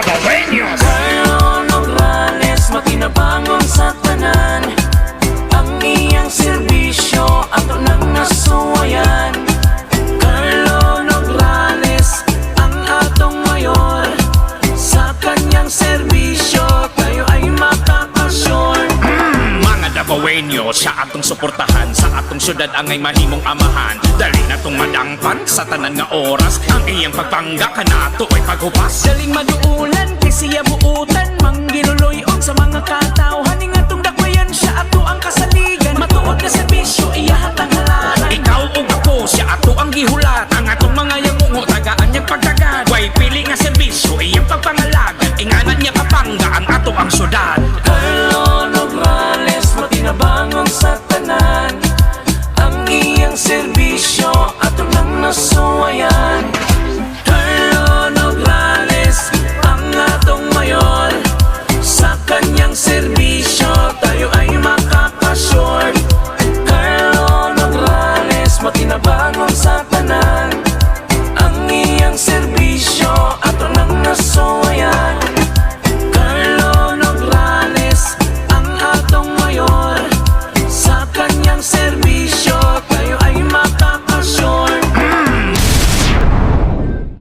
Dabaweños Carlo Nograles Makinabangon sa tanan. Ang iyang serbisyo Ato nang nasuwayan. Carlo Nograles Ang atong mayor. Sa kanyang serbisyo Tayo ay makakasyon hmm, Mga Dabaweño sa atong suportahan Sa atong syudad angay mahimong amahan. Dali na tong madangpan sa tanan nga oras. Ang iyang pagpangga kanato ay paghupas. Daling maduulan